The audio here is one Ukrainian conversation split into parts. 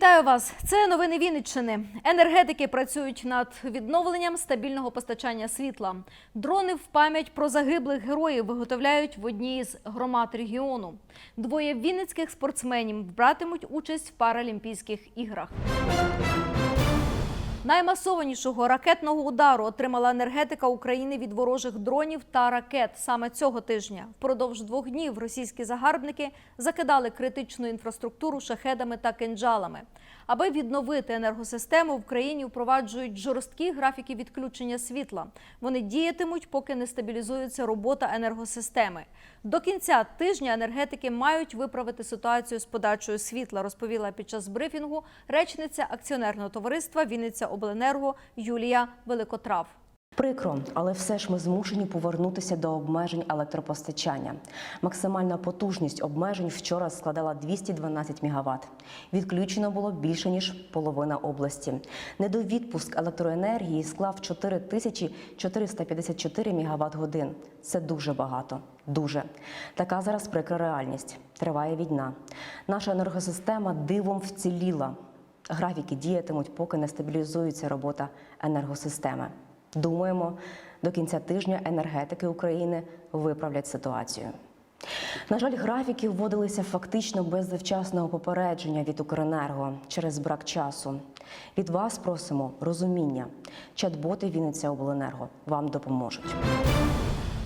Вітаю вас! Це новини Вінниччини. Енергетики працюють над відновленням стабільного постачання світла. Дрони в пам'ять про загиблих героїв виготовляють в одній з громад регіону. Двоє вінницьких спортсменів братимуть участь в Паралімпійських іграх. Наймасованішого ракетного удару отримала енергетика України від ворожих дронів та ракет саме цього тижня. Впродовж двох днів російські загарбники закидали критичну інфраструктуру шахедами та кинджалами. Аби відновити енергосистему, в країні впроваджують жорсткі графіки відключення світла. Вони діятимуть, поки не стабілізується робота енергосистеми. До кінця тижня енергетики мають виправити ситуацію з подачею світла, розповіла під час брифінгу речниця акціонерного товариства Вінниця Обленерго Юлія Великотрав. Прикро, але все ж ми змушені повернутися до обмежень електропостачання. Максимальна потужність обмежень вчора складала 212 МВт. Відключено було більше ніж половина області. Недовідпуск електроенергії склав 4454 МВт годин. Це дуже багато. Дуже така зараз прикра реальність. Триває війна. Наша енергосистема дивом вціліла. Графіки діятимуть, поки не стабілізується робота енергосистеми. Думаємо, до кінця тижня енергетики України виправлять ситуацію. На жаль, графіки вводилися фактично без завчасного попередження від Укренерго через брак часу. Від вас просимо розуміння. Чат-боти Вінниця Обленерго вам допоможуть.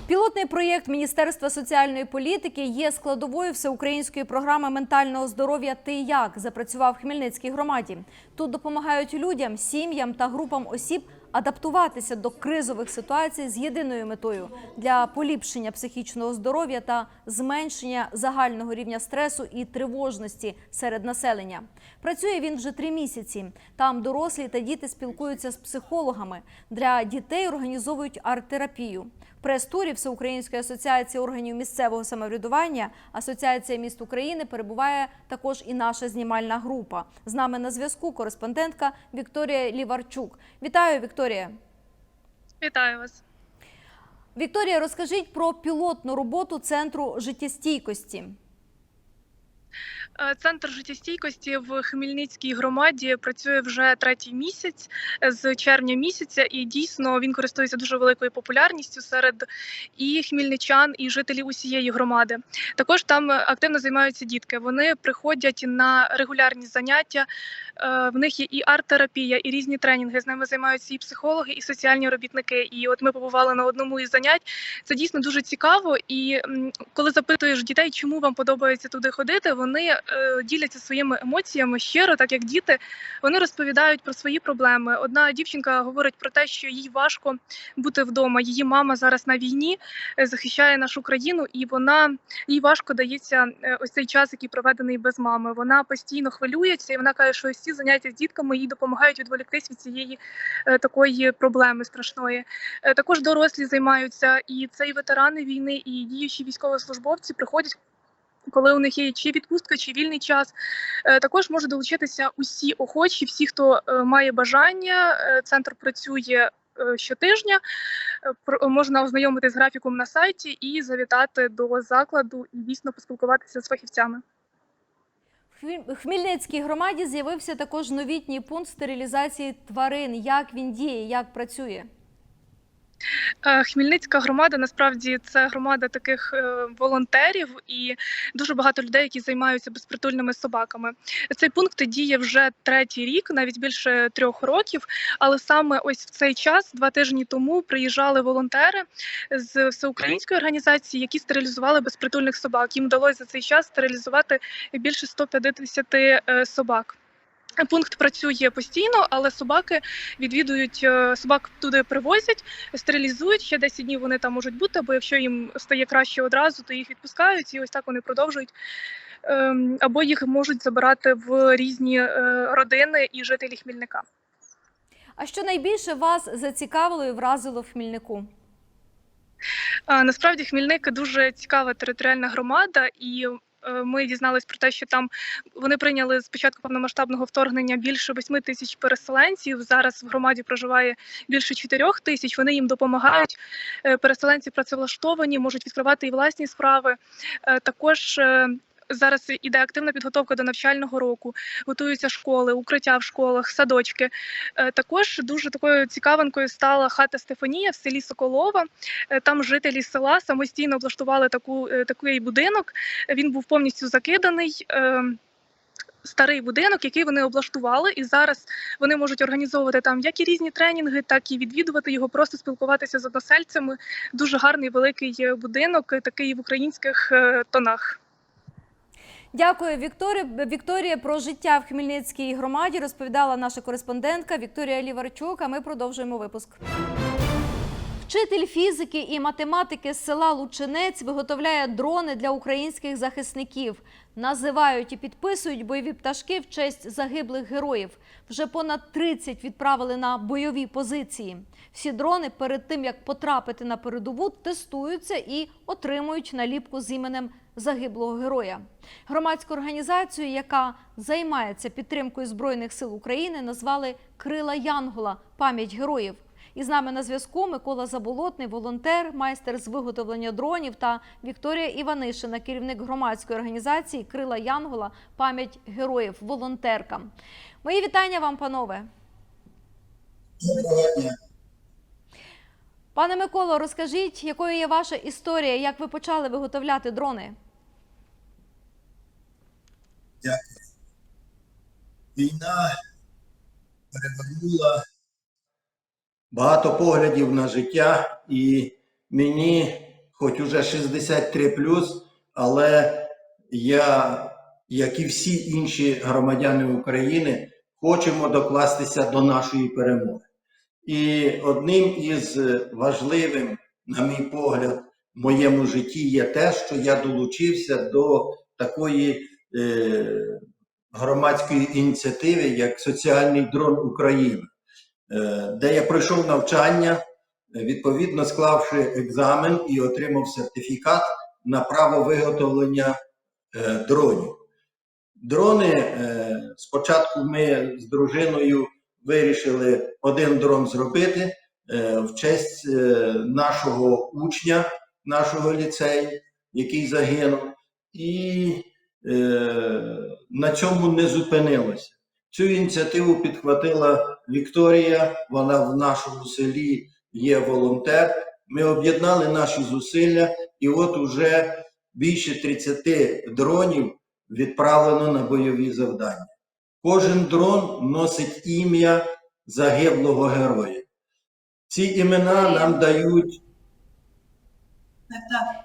Пілотний проєкт Міністерства соціальної політики є складовою всеукраїнської програми ментального здоров'я Ти як запрацював в Хмельницькій громаді. Тут допомагають людям, сім'ям та групам осіб адаптуватися до кризових ситуацій з єдиною метою для поліпшення психічного здоров'я та зменшення загального рівня стресу і тривожності серед населення. Працює він вже три місяці. Там дорослі та діти спілкуються з психологами. Для дітей організовують арт-терапію. Прес-турі Всеукраїнської асоціації органів місцевого самоврядування Асоціація міст України перебуває також і наша знімальна група. З нами на зв'язку кореспондентка Вікторія Ліварчук. Вітаю, Вікторія. Вітаю вас. Вікторія, розкажіть про пілотну роботу центру життєстійкості. Е, Центр життєстійкості в Хмельницькій громаді працює вже третій місяць е, з червня місяця, і дійсно він користується дуже великою популярністю серед і хмельничан, і жителів усієї громади. Також там активно займаються дітки. Вони приходять на регулярні заняття. Е, В них є і арт-терапія, і різні тренінги. З ними займаються і психологи, і соціальні робітники. І от ми побували на одному із занять. Це дійсно дуже цікаво. І коли запитуєш дітей, чому вам подобається туди ходити, вони е, діляться своїми емоціями щиро, так як діти. Вони розповідають про свої проблеми. Одна дівчинка говорить про те, що їй важко бути вдома. Її мама зараз на війні е, захищає нашу країну, і вона їй важко дається е, ось цей час, який проведений без мами. Вона постійно хвилюється, і вона каже, що ось ці заняття з дітками їй допомагають відволіктись від цієї е, такої проблеми страшної. Е, Також дорослі займаються, і це і ветерани війни, і діючі військовослужбовці приходять. Коли у них є чи відпустка, чи вільний час, Е, також можуть долучитися усі охочі, всі, хто е, має бажання. Е, Центр працює щотижня. Можна ознайомитись з графіком на сайті і завітати до закладу і дійсно поспілкуватися з фахівцями. В Хмельницькій громаді з'явився також новітній пункт стерилізації тварин. Як він діє, як працює? Е, Хмельницька громада насправді це громада таких е, волонтерів і дуже багато людей, які займаються безпритульними собаками. Цей пункт діє вже третій рік, навіть більше трьох років. Але саме ось в цей час, два тижні тому, приїжджали волонтери з всеукраїнської організації, які стерилізували безпритульних собак. Їм вдалося за цей час стерилізувати більше 150 е, собак. Пункт працює постійно, але собаки відвідують е, собак туди привозять, стерилізують. Ще 10 днів вони там можуть бути, або якщо їм стає краще одразу, то їх відпускають і ось так вони продовжують. Ем, Або їх можуть забирати в різні е, родини і жителі Хмільника. А що найбільше вас зацікавило і вразило в Хмільнику? Насправді Хмільник дуже цікава територіальна громада, і е, ми дізналися про те, що там вони прийняли з початку повномасштабного вторгнення більше 8 тисяч переселенців. Зараз в громаді проживає більше 4 тисяч. Вони їм допомагають. Е, Переселенці працевлаштовані, можуть відкривати і власні справи. Е, Також е, зараз іде активна підготовка до навчального року, готуються школи, укриття в школах, садочки. Е, Також дуже такою цікавинкою стала хата Стефанія в селі Соколова. Е, Там жителі села самостійно облаштували таку, е, такий будинок. Він був повністю закиданий. Старий будинок, який вони облаштували, і зараз вони можуть організовувати там як і різні тренінги, так і відвідувати його, просто спілкуватися з односельцями. Дуже гарний великий будинок, такий в українських тонах. Дякую, Вікторія. Вікторія про життя в Хмельницькій громаді розповідала наша кореспондентка Вікторія Ліварчук. А ми продовжуємо випуск. Вчитель фізики і математики з села Лучинець виготовляє дрони для українських захисників. Називають і підписують бойові пташки в честь загиблих героїв. Вже понад 30 відправили на бойові позиції. Всі дрони перед тим як потрапити на передову, тестуються і отримують наліпку з іменем загиблого героя. Громадську організацію, яка займається підтримкою збройних сил України, назвали Крила Янгола пам'ять героїв. І з нами на зв'язку Микола Заболотний, волонтер, майстер з виготовлення дронів та Вікторія Іванишина, керівник громадської організації Крила Янгола пам'ять героїв, волонтерка. Мої вітання вам, панове. Доброго. Пане Миколо, розкажіть, якою є ваша історія, як ви почали виготовляти дрони? Дякую. Війна перевернула багато поглядів на життя, і мені, хоч уже 63 але я, як і всі інші громадяни України, хочемо докластися до нашої перемоги. І одним із важливим, на мій погляд, в моєму житті є те, що я долучився до такої е, громадської ініціативи, як Соціальний дрон України, е, де я пройшов навчання, е, відповідно склавши екзамен і отримав сертифікат на право виготовлення е, дронів. Дрони е, спочатку ми з дружиною вирішили один дрон зробити е, в честь е, нашого учня, нашого ліцею, який загинув. І е, на цьому не зупинилося. Цю ініціативу підхватила Вікторія. Вона в нашому селі є волонтер. Ми об'єднали наші зусилля, і от уже більше 30 дронів відправлено на бойові завдання. Кожен дрон носить ім'я загиблого героя. Ці імена нам дають Так, так.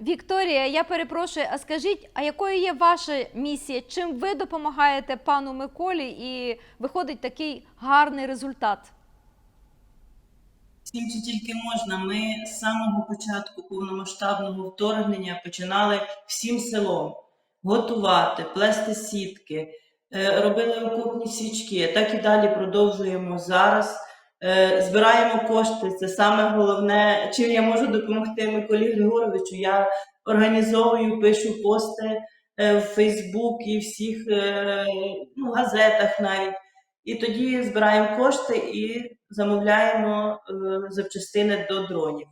Вікторія, я перепрошую, а скажіть, а якою є ваша місія? Чим ви допомагаєте пану Миколі і виходить такий гарний результат? Всім, чи тільки можна. Ми з самого початку повномасштабного вторгнення починали всім селом готувати, плести сітки, робили окопні свічки. Так і далі продовжуємо зараз. Е, Збираємо кошти. Це саме головне. Чим я можу допомогти Миколі Григоровичу? Я організовую, пишу пости е, в Фейсбук і всіх е, ну, газетах навіть. І тоді збираємо кошти і замовляємо е, запчастини до дронів.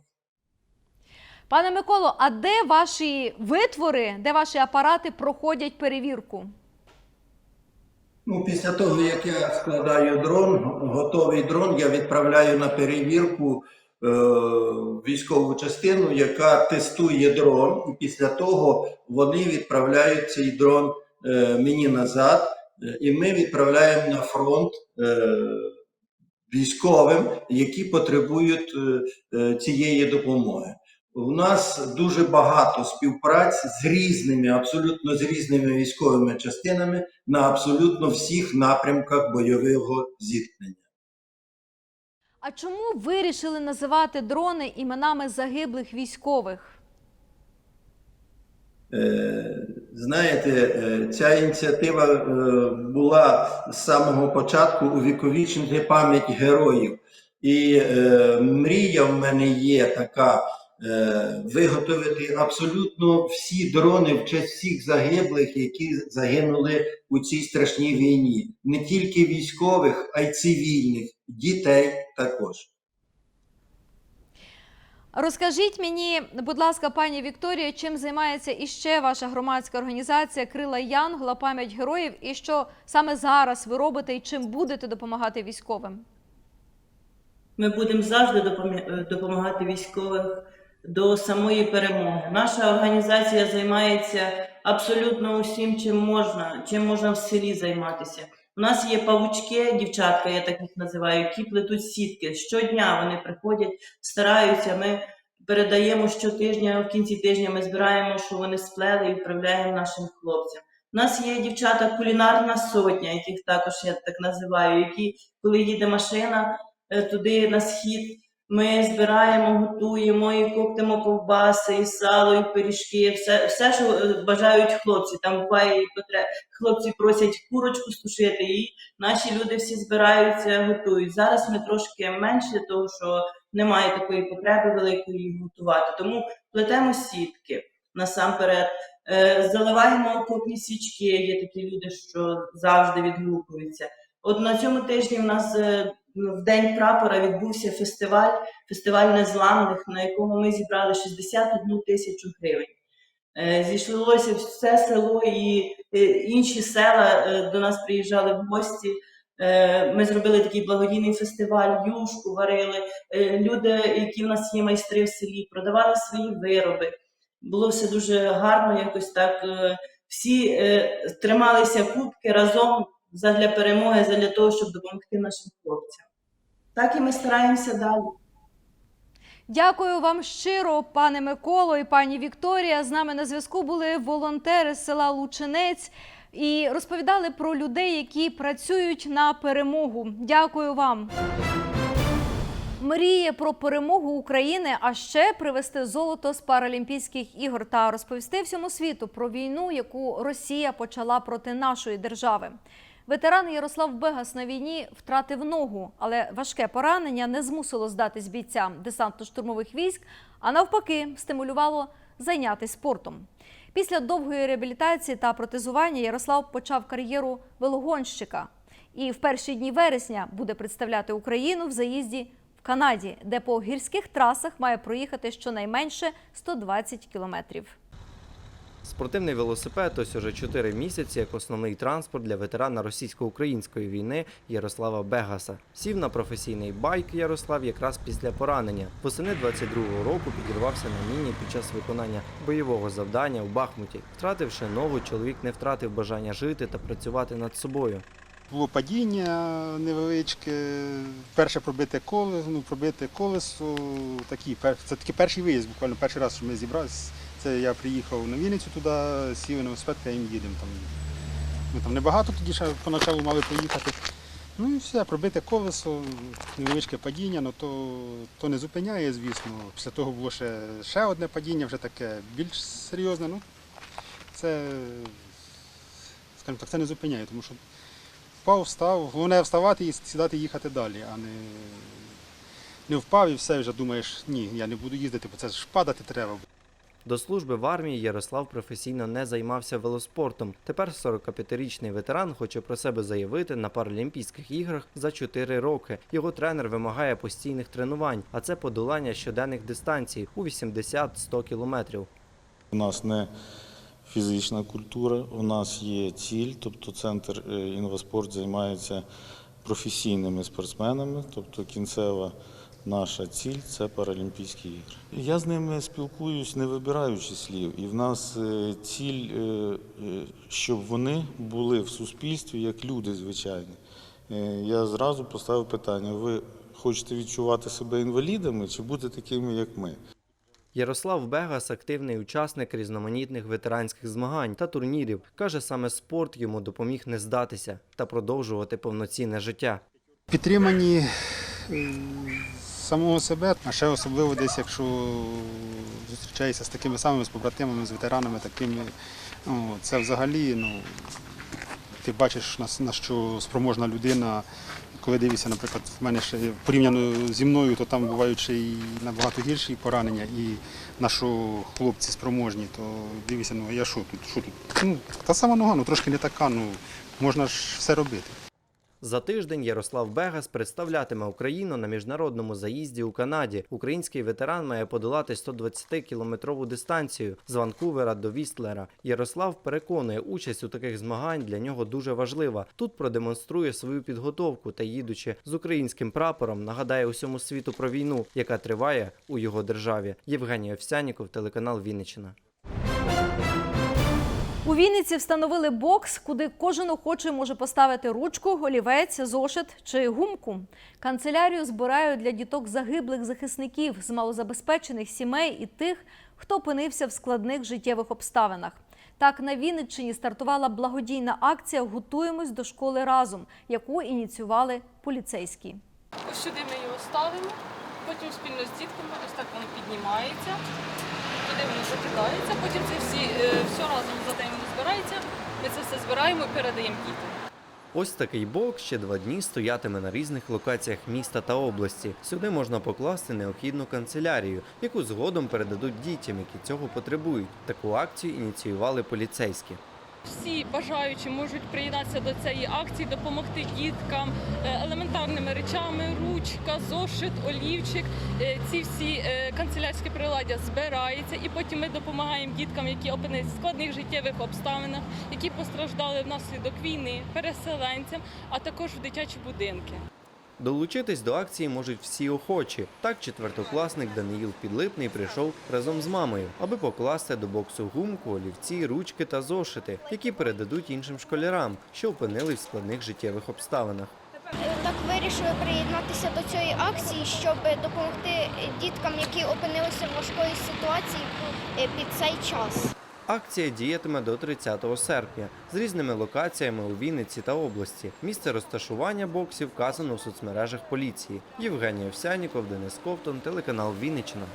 Пане Миколо, а де ваші витвори, де ваші апарати проходять перевірку? Ну, після того, як я складаю дрон, готовий дрон, я відправляю на перевірку е, військову частину, яка тестує дрон, і після того вони відправляють цей дрон е, мені назад, е, і ми відправляємо на фронт е, військовим, які потребують е, е, цієї допомоги. У нас дуже багато співпраць з різними, абсолютно з різними військовими частинами на абсолютно всіх напрямках бойового зіткнення. А чому вирішили називати дрони іменами загиблих військових? Е, Знаєте, е, ця ініціатива е, була з самого початку увіковічнити пам'ять героїв. І е, мрія в мене є така виготовити абсолютно всі дрони в честь всіх загиблих, які загинули у цій страшній війні. Не тільки військових, а й цивільних, дітей також. Розкажіть мені, будь ласка, пані Вікторія, чим займається іще ваша громадська організація Крила Янгола, пам'ять героїв, і що саме зараз ви робите і чим будете допомагати військовим? Ми будемо завжди е, допомагати військовим до самої перемоги. Наша організація займається абсолютно усім, чим можна, чим можна в селі займатися. У нас є павучки, дівчатка, я так їх називаю, які плетуть сітки. Щодня вони приходять, стараються. Ми передаємо щотижня, в кінці тижня ми збираємо, що вони сплели і відправляємо нашим хлопцям. У нас є дівчата кулінарна сотня, яких також я так називаю, які, коли їде машина, е, туди на схід. Ми збираємо, готуємо і коптимо ковбаси, і сало, і пиріжки, все, все, що е, бажають хлопці. Там буває потре... хлопці просять курочку стушити, і наші люди всі збираються, готують. Зараз ми трошки менше, тому що немає такої потреби великої готувати. Тому плетемо сітки насамперед. Е, Заливаємо окопні свічки, є такі люди, що завжди відгукуються. От на цьому тижні в нас е, в День прапора відбувся фестиваль, фестиваль незламних, на якому ми зібрали 61 тисячу гривень. Е, Зійшлося все село і е, інші села е, до нас приїжджали в гості. Ми зробили такий благодійний фестиваль, юшку варили. Люди, які в нас є майстри в селі, продавали свої вироби. Було все дуже гарно, якось так. Всі трималися кубки разом задля перемоги, задля того, щоб допомогти нашим хлопцям. Так і ми стараємося далі. Дякую вам щиро, пане Миколо і пані Вікторія. З нами на зв'язку були волонтери з села Лучинець і розповідали про людей, які працюють на перемогу. Дякую вам. Мріє про перемогу України, а ще привезти золото з Паралімпійських ігор та розповісти всьому світу про війну, яку Росія почала проти нашої держави. Ветеран Ярослав Бегас на війні втратив ногу, але важке поранення не змусило здатись бійцям десантно-штурмових військ, а навпаки, стимулювало зайнятися спортом. Після довгої реабілітації та протезування Ярослав почав кар'єру велогонщика і в перші дні вересня буде представляти Україну в заїзді в Канаді, де по гірських трасах має проїхати щонайменше 120 кілометрів. Спортивний велосипед ось уже 4 місяці як основний транспорт для ветерана російсько-української війни Ярослава Бегаса. Сів на професійний байк Ярослав якраз після поранення. Восени 22-го року підірвався на міні під час виконання бойового завдання у Бахмуті. Втративши ногу, чоловік не втратив бажання жити та працювати над собою. Було падіння невеличке, перше пробите колесо, ну, пробите колесо, такі, це такий перший виїзд, буквально перший раз, що ми зібралися. Це я приїхав на Вінницю туди, сів на велосипед, їм їдемо. Там, ми там небагато тоді ще поначалу мали поїхати. Ну і все, пробите колесо, невеличке падіння, ну то, то не зупиняє, звісно. Після того було ще, ще одне падіння, вже таке більш серйозне. Ну, це, скажімо так, це не зупиняє, тому що впав, встав. Головне вставати і сідати їхати далі, а не, не впав і все, вже думаєш, ні, я не буду їздити, бо це ж падати треба. До служби в армії Ярослав професійно не займався велоспортом. Тепер 45-річний ветеран хоче про себе заявити на Паралімпійських іграх за 4 роки. Його тренер вимагає постійних тренувань, а це подолання щоденних дистанцій у 80-100 кілометрів. У нас не фізична культура, у нас є ціль, тобто центр е, інваспорт займається професійними спортсменами, тобто кінцева наша ціль це Паралімпійські ігри. Я з ними спілкуюсь, не вибираючи слів, і в нас е, ціль, е, е, щоб вони були в суспільстві як люди звичайні. Я зразу поставив питання: ви хочете відчувати себе інвалідами чи бути такими, як ми? Ярослав Бегас активний учасник різноманітних ветеранських змагань та турнірів. Каже, саме спорт йому допоміг не здатися та продовжувати повноцінне життя. Підтримані самого себе, а ще особливо десь, якщо зустрічаєшся з такими самими з побратимами, з ветеранами, такими, ну, це взагалі, ну, ти бачиш, на, що спроможна людина. Коли дивишся, наприклад, в мене ще порівняно зі мною, то там бувають ще і набагато гірші поранення, і на що хлопці спроможні, то дивишся, ну а я що тут, що тут? Ну, та сама нога, ну трошки не така, ну можна ж все робити. За тиждень Ярослав Бегас представлятиме Україну на міжнародному заїзді у Канаді. Український ветеран має подолати 120-кілометрову дистанцію з Ванкувера до Вістлера. Ярослав переконує, участь у таких змагань для нього дуже важлива. Тут продемонструє свою підготовку та, їдучи з українським прапором, нагадає усьому світу про війну, яка триває у його державі. Євгеній Овсяніков, телеканал Вінниччина. У Вінниці встановили бокс, куди кожен охочий може поставити ручку, олівець, зошит чи гумку. Канцелярію збирають для діток загиблих захисників з малозабезпечених сімей і тих, хто опинився в складних життєвих обставинах. Так на Вінниччині стартувала благодійна акція Готуємось до школи разом, яку ініціювали поліцейські. Ось сюди ми його ставимо, потім спільно з дітками, ось так воно піднімається, воно закидається, потім це всі, е, все разом за день воно збирається, ми це все збираємо і передаємо дітям. Ось такий бок ще два дні стоятиме на різних локаціях міста та області. Сюди можна покласти необхідну канцелярію, яку згодом передадуть дітям, які цього потребують. Таку акцію ініціювали поліцейські. Всі бажаючі можуть приєднатися до цієї акції, допомогти діткам е, елементарними речами, ручка, зошит, олівчик. Е, Ці всі е, канцелярські приладдя збираються, і потім ми допомагаємо діткам, які опинилися в складних життєвих обставинах, які постраждали внаслідок війни, переселенцям, а також в дитячі будинки. Долучитись до акції можуть всі охочі. Так, четвертокласник Даниїл Підлипний прийшов разом з мамою, аби покласти до боксу гумку, олівці, ручки та зошити, які передадуть іншим школярам, що опинились в складних життєвих обставинах. Так вирішили приєднатися до цієї акції, щоб допомогти діткам, які опинилися в важкої ситуації е, під цей час. Акція діятиме до 30 серпня з різними локаціями у Вінниці та області. Місце розташування боксів вказано у соцмережах поліції. Євгеній Овсяніков, Денис Ковтон, телеканал Вінниччина.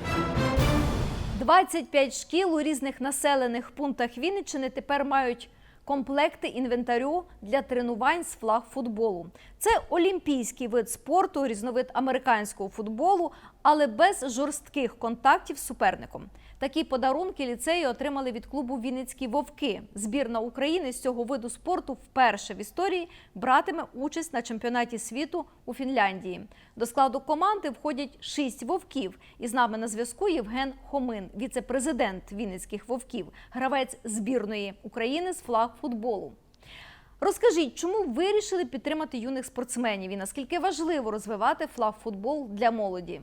25 шкіл у різних населених пунктах Вінниччини тепер мають комплекти інвентарю для тренувань з флагфутболу. Це олімпійський вид спорту, різновид американського футболу, але без жорстких контактів з суперником. Такі подарунки ліцеї отримали від клубу Вінницькі вовки. Збірна України з цього виду спорту вперше в історії братиме участь на чемпіонаті світу у Фінляндії. До складу команди входять шість вовків. І з нами на зв'язку Євген Хомин, віце-президент Вінницьких вовків, гравець збірної України з флагфутболу. Розкажіть, чому вирішили підтримати юних спортсменів і наскільки важливо розвивати флагфутбол для молоді?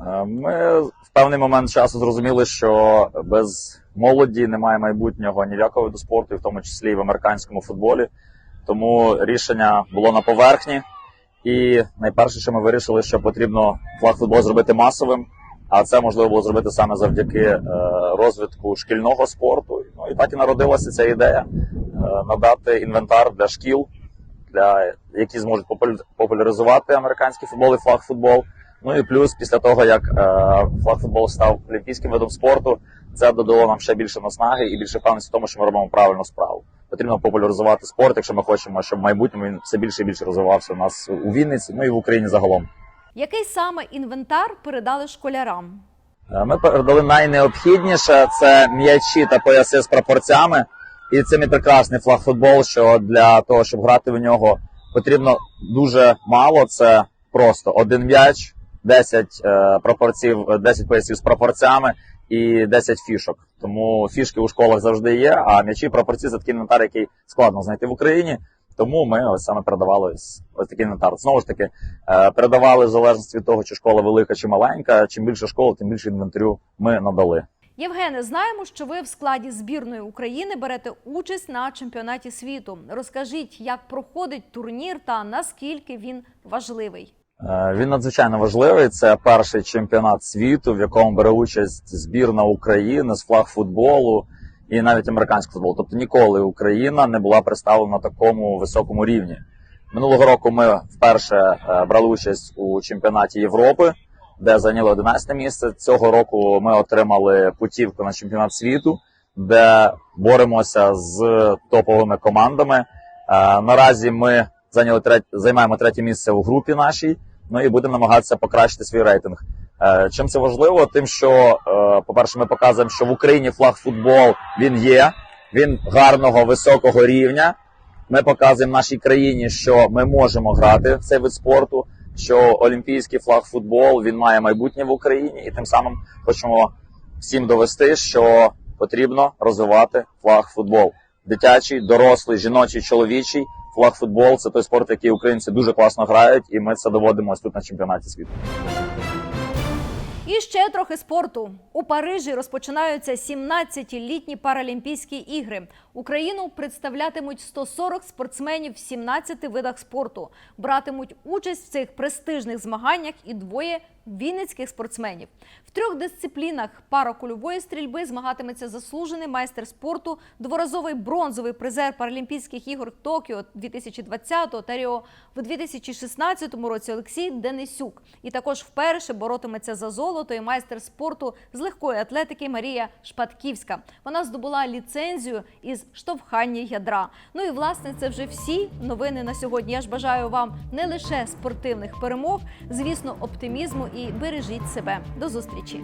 Е, Ми в певний момент часу зрозуміли, що без молоді немає майбутнього ніякого виду спорту, і в тому числі і в американському футболі. Тому рішення було на поверхні. І найперше, що ми вирішили, що потрібно флагфутбол зробити масовим, а це можливо було зробити саме завдяки е, розвитку шкільного спорту. Ну і так і народилася ця ідея е, надати інвентар для шкіл, для які зможуть популяризувати американський футбол і флагфутбол. Ну і плюс після того, як е, флагфутбол став олімпійським видом спорту, це додало нам ще більше наснаги і більше впевненості в тому, що ми робимо правильну справу. Потрібно популяризувати спорт, якщо ми хочемо, щоб в майбутньому він все більше і більше розвивався у нас у Вінниці, ну і в Україні загалом. Який саме інвентар передали школярам? Е, Ми передали найнеобхідніше це м'ячі та пояси з прапорцями. І це мій прекрасний флагфутбол, що для того, щоб грати в нього, потрібно дуже мало. Це просто один м'яч, 10 е, прапорців, е, 10 поясів з прапорцями і 10 фішок. Тому фішки у школах завжди є, а м'ячі прапорці це такий інвентар, який складно знайти в Україні. Тому ми ось саме передавали ось, такий інвентар. Знову ж таки, е, передавали в залежності від того, чи школа велика чи маленька. Чим більше школа, тим більше інвентарю ми надали. Євгене, знаємо, що ви в складі збірної України берете участь на чемпіонаті світу. Розкажіть, як проходить турнір та наскільки він важливий. Е, Він надзвичайно важливий. Це перший чемпіонат світу, в якому бере участь збірна України з флаг футболу і навіть американський футбол. Тобто ніколи Україна не була представлена на такому високому рівні. Минулого року ми вперше е, брали участь у чемпіонаті Європи, де зайняли 11 місце. Цього року ми отримали путівку на чемпіонат світу, де боремося з топовими командами. Е, Наразі ми зайняли третє, займаємо третє місце у групі нашій. Ну і будемо намагатися покращити свій рейтинг. Е, Чим це важливо? Тим, що, е, по-перше, ми показуємо, що в Україні флаг футбол він є, він гарного високого рівня. Ми показуємо нашій країні, що ми можемо грати в цей вид спорту, що олімпійський флаг футбол він має майбутнє в Україні, і тим самим хочемо всім довести, що потрібно розвивати флаг футбол. Дитячий, дорослий, жіночий, чоловічий флаг футбол це той спорт, який українці дуже класно грають, і ми це доводимо ось тут на чемпіонаті світу. І ще трохи спорту. У Парижі розпочинаються 17-літні Паралімпійські ігри. Україну представлятимуть 140 спортсменів в 17 видах спорту. Братимуть участь в цих престижних змаганнях і двоє вінницьких спортсменів. В трьох дисциплінах паракульової стрільби змагатиметься заслужений майстер спорту, дворазовий бронзовий призер Паралімпійських ігор Токіо 2020 та Ріо в 2016 році Олексій Денисюк. І також вперше боротиметься за золото і майстер спорту з легкої атлетики Марія Шпатківська. Вона здобула ліцензію штовхання ядра. Ну і власне це вже всі новини на сьогодні. Я ж бажаю вам не лише спортивних перемог, звісно, оптимізму і бережіть себе. До зустрічі.